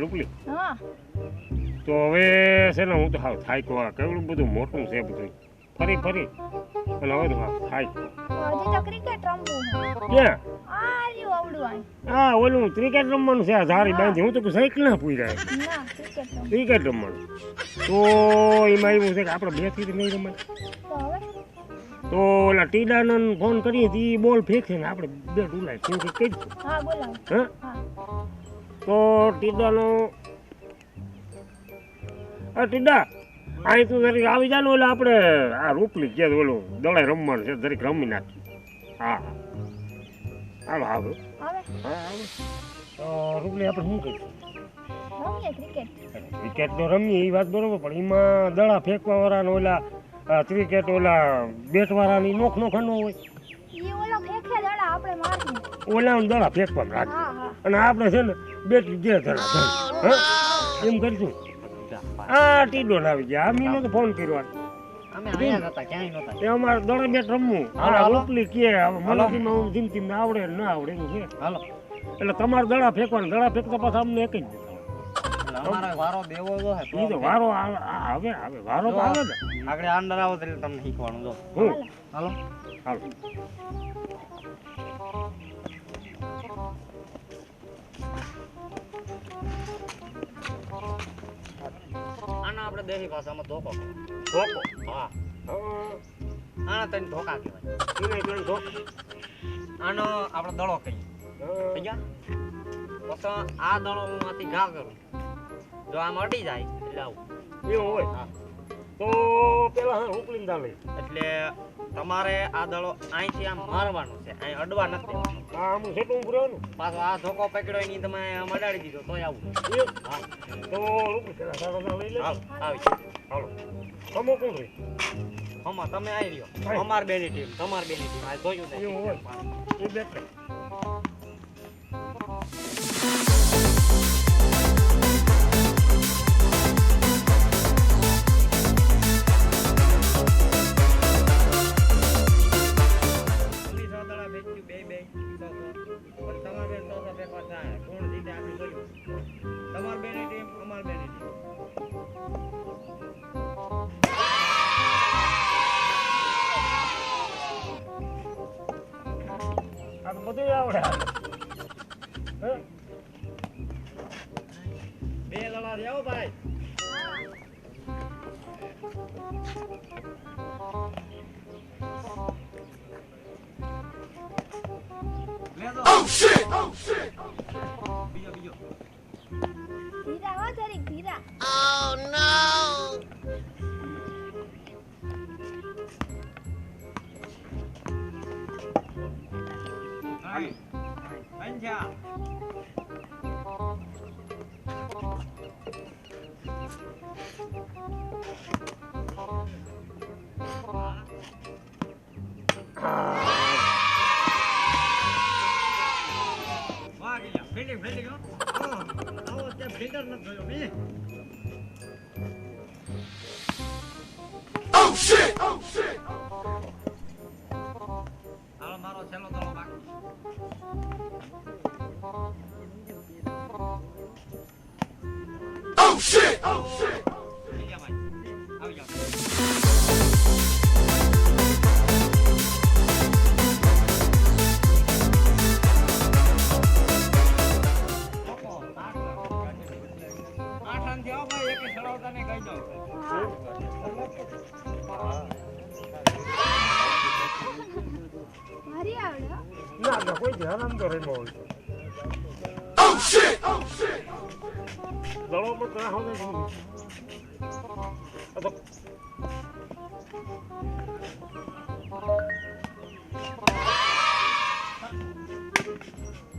રૂપલી. હા. તો હવે છે ને હું તો હાવ થાય કો આ કેવડું બધું મોટું છે બધું. ફરી ફરી. અને હવે તો હાવ થાય હજી તો ક્રિકેટ રમવું ક્યાં? આ રહ્યું આવડું આય હા ઓલું ક્રિકેટ રમવાનું છે આ ધારી બાંધી. હું તો સાયકલ ના પૂઈ જાય ના ક્રિકેટ રમવાનું. તો એમાં એવું છે કે આપણે બેથી નહીં રમાય તો ઓલા ટીડાને ફોન કરીએ તો એ બોલ ફેંકે ને આપણે બે ડુલાય શું કે કઈ હા બોલાવો. હા? હા. તો ટીડાનો આ ટીડા અહીં તું જરીક આવી જાય ને ઓલે આપણે આ રૂપલી કે ઓલું દળાઈ રમવાનું છે જરીક રમી નાખી. હા. હાલો હાલો. તો રૂપલી આપણે શું કહીશું ક્રિકેટ તો રમીએ એ વાત બરોબર પણ એમાં દડા ફેંકવા વાળાને ઓલા ક્રિકેટ ઓલા બેટ વાળાની નોખ નોખા ન હોય ઓલો દડા ફેંકવા રાખે અને આપણે છે ને બેટ જે ધરા હા? એમ કરીશું. આ ટીડો લાવી ગયા. આ મીનો તો ફોન કર્યો અમારે દડા બેટ રમવું. આ. રોપલી કે હવે મને હાલો. ધીમે હું ધીમ આવડે ના આવડે એવું છે. હાલો. એટલે તમારે દડા ફેંકવાના. દડા ફેંકતા પાછા અમને એક જ વારો દેવો હે વારો આવે આવે આવે. વારો તો આવે ને આગળ આંડર આવો એટલે તમને શીખવાનું જો. હાલો. હાલો. આપણે દેશી ભાષામાં ધોકો. ધોકો? હા. આના તને ધોકા કહેવાય. એને ધોકો. આનો આપણે દડો કહીએ. થઈ પછી આ દળો હું આથી ઘા કરું. જો આમ અટી જાય એટલે આવું. એવું હોય? હા. તો પેલા હું ઉપલીને દાલે એટલે તમારે આ દડો અહીંથી આમ મારવાનો છે. અહીં અડવા નથી આમ સેટું ઉભું પાછો આ ધોકો પકડ્યો એની તમે આમ અડાડી દીધો તોય આવું હા. તો દાદા દાદા લઈ લે. આવી. હાલો. તમે કોણ રહી? હમા તમે આવી. રહ્યો. અમાર બેની ટીમ તમાર બેની ટીમ આ જોયું ને એ બેઠે. તો 안장 빌딩 빌딩 어 나와 때 빌딩 나 조용히 Oh shit! Oh, ફિલ્ડર નથી જોયો મેં હાલો મારો છેલ્લો દડો બાકી આવી આવડે હો. ના ના કોઈ ધ્યાન આમ તો રહેલો હોય દડો પર ઘણા હોય છે આ તો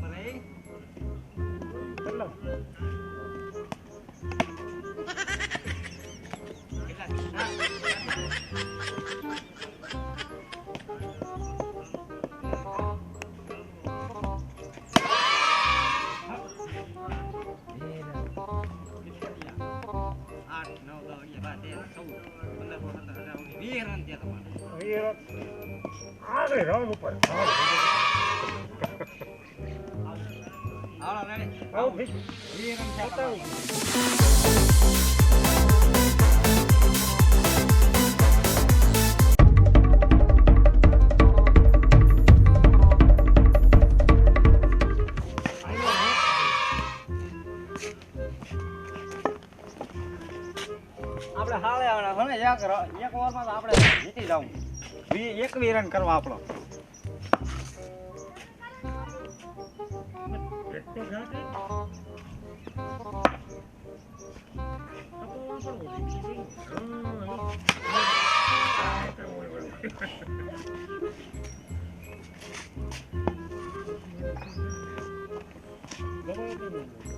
મને કેટલા રન થયા તમારે આગળ રન ઉપર હાલો રેડી આવું ફિક્સ. વી વી એક રન કરવા આપણો. એક તો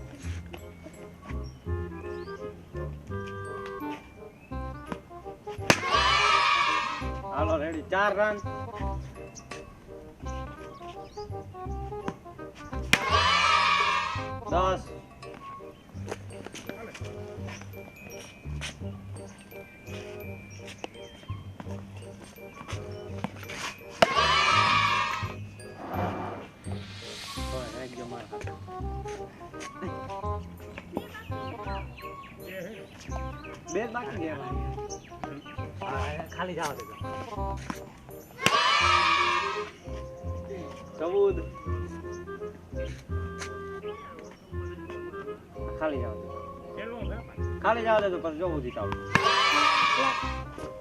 જાતે. આ તો વાપરવું છે. હા, હા. આ તો હોય, હોય. દબાવો તો નહીં. હાલો રેડી ચાર રન દસ ઓય, એક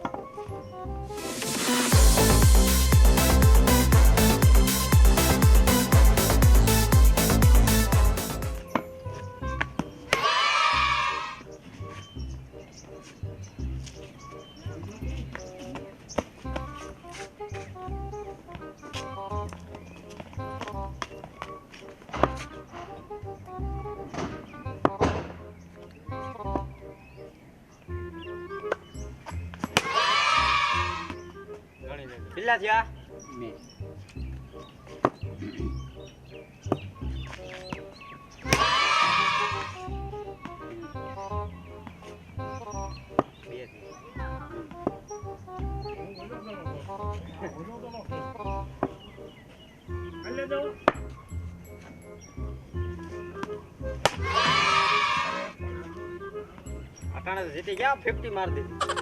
કેટલા થયા બે. અટાણે જીતી ગયા ફિફ્ટી માર દીધી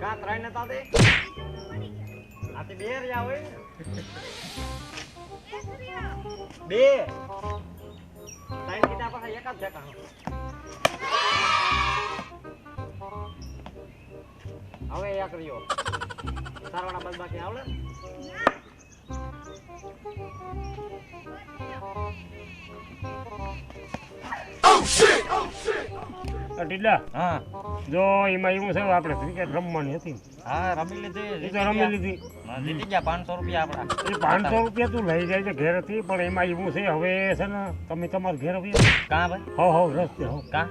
કા ત્રણ નતા તે આ તે બે રહ્યા હોય બે ત્રણ કીધા પાછા એક જ ફેંકા હવે એક રહ્યો સારવાના બસ બાકી આવડે હા. જો એમાં એવું છે આપણે ક્રિકેટ રમવાની હતી. હા રમી લીધી તો રમી લીધી. જીતી ગયા પાંચસો રૂપિયા આપડા એ પાંચસો રૂપિયા તું લઈ જાય છે ઘેરથી પણ એમાં એવું છે હવે છે ને તમે તમારા ઘેર આવ્યા. કા ભાઈ હો હો રસ્તે હો કા?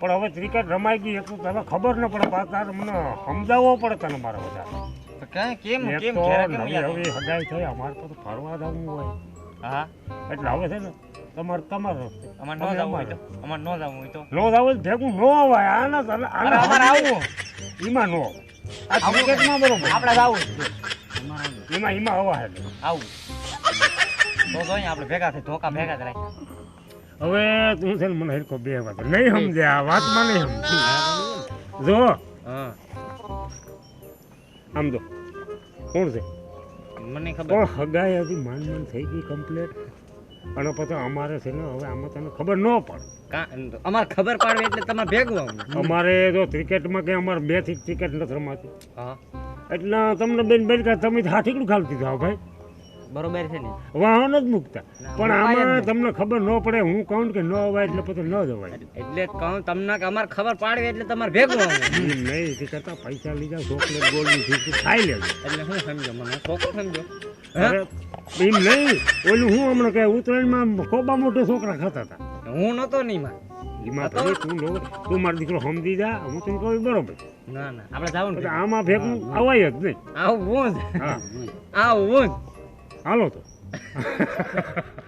પણ હવે ક્રિકેટ રમાઈ ગઈ એટલું તને ખબર ન પડે પાછા તારે મને સમજાવવો પડે તને મારા કઈ કેમ કેમ કેમ નવી યાર? હવે હગાઈ થઈ અમારે તો ફરવા જવું હોય. હા? એટલે હવે છે ને તમારે તમારો અમારે નો જવું હોય. તો. અમારે નો જવું હોય તો. નો જાવ ભેગું નો અવાય આના તને અમારે આવવું એમાં નો આ ક્રિકેટમાં બરોબર. આપણે આવું એમાં એમાં અવાય છે. આવું. તો જોઈએ આપણે ભેગા થઈ ધોકા ભેગા જ રાખ્યા. હવે તું છે ને મને હરખો બે વાત. નહીં સમજે આ વાતમાં નહીં સમજી. જો. હા. આમ જો. કોણ છે? મને ખબર પણ હગાઈ હજી માંડ માન થઈ ગઈ કમ્પ્લેટ અને પછી અમારે છે ને હવે આમાં તને ખબર ન પડે. અમારે ખબર પાડવી એટલે તમારે ભેગું અમારે જો ક્રિકેટમાં કે અમારે બેથી ક્રિકેટ નથી રમાતી. હા. એટલે તમને બેન બેન તમે તો હાથીકડું ખાલતી જાઓ ભાઈ? બરોબર છે ને? વાહન જ મૂકતા. પણ આમાં તમને ખબર ન પડે હું કહું કે ન અવાય એટલે પછી ન જવાય. એટલે કહું તમને કે અમારે ખબર પાડવી એટલે તમારે ભેગું નહીં તે કરતા પૈસા લીધા ચોકલેટ ગોળની ભીખું ખાઈ લેજો. એટલે હું સમજો મને છોકરો સમજો. એમ નહીં ઓલું હું હમણાં કે ઉત્તરાયણમાં કોબા મોટો છોકરા ખાતા હતા. હું નતો નહીં માં એમાં? તમે તું નો તું મારો દીકરો સમજી જા હું તને કહું બરોબર. ના ના આપણે જાવું ને આમાં ભેગું અવાય જ નહીં. આવું જ. આવું જ. હાલો તો